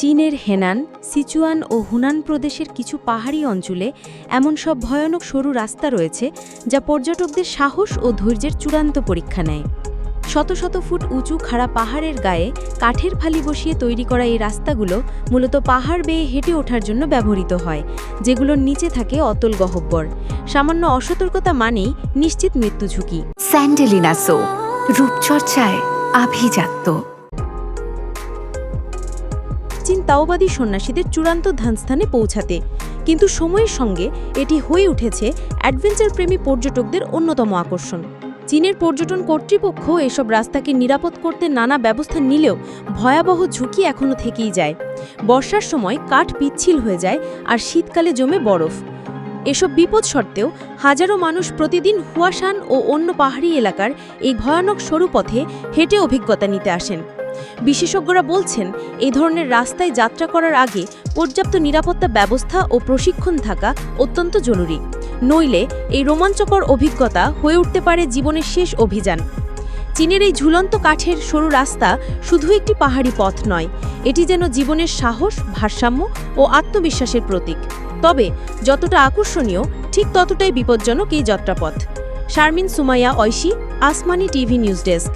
চীনের Henan, Sichuan ও Hunan প্রদেশের কিছু পাহাড়ি অঞ্চলে এমন সব ভয়ানক সরু রাস্তা রয়েছে যা পর্যটকদের সাহস ও ধৈর্যের চূড়ান্ত পরীক্ষা নেয়। শত শত ফুট উঁচু খাড়া পাহাড়ের গায়ে কাঠের ফালি বসিয়ে তৈরি করা এই রাস্তাগুলো মূলত পাহাড় বেয়ে হেঁটে ওঠার জন্য ব্যবহৃত হয়, যেগুলোর নিচে থাকে অতল গহব্বর। সামান্য অসতর্কতা মানেই নিশ্চিত মৃত্যু ঝুঁকি। স্যান্ডেলিনা সো, রূপচর্চায় আভিজাত্য। চীন তাওবাদী সন্ন্যাসীদের চূড়ান্ত ধ্যানস্থানে পৌঁছাতে। কিন্তু সময়ের সঙ্গে এটি হয়ে উঠেছে অ্যাডভেঞ্চার প্রেমী পর্যটকদের অন্যতম আকর্ষণ। চীনের পর্যটন কর্তৃপক্ষ এসব রাস্তাকে নিরাপদ করতে নানা ব্যবস্থা নিলেও ভয়াবহ ঝুঁকি এখনও থেকেই যায়। বর্ষার সময় কাঠ পিচ্ছিল হয়ে যায় আর শীতকালে জমে বরফ। এসব বিপদ সত্ত্বেও হাজারো মানুষ প্রতিদিন হুয়াশান ও অন্য পাহাড়ি এলাকার এই ভয়ানক সরু পথে হেঁটে অভিজ্ঞতা নিতে আসেন। বিশেষজ্ঞরা বলছেন এই ধরনের রাস্তায় যাত্রা করার আগে পর্যাপ্ত নিরাপত্তা ব্যবস্থা ও প্রশিক্ষণ থাকা অত্যন্ত জরুরি। নইলে এই রোমাঞ্চকর অভিজ্ঞতা হয়ে উঠতে পারে জীবনের শেষ অভিযান। চীনের এই ঝুলন্ত কাঠের সরু রাস্তা শুধু একটি পাহাড়ি পথ নয়, এটি যেন জীবনের সাহস, ভারসাম্য ও আত্মবিশ্বাসের প্রতীক। তবে যতটা আকর্ষণীয়, ঠিক ততটাই বিপজ্জনক এই যাত্রাপথ। Sharmin Sumaiya, Oishi, Asmani TV news desk.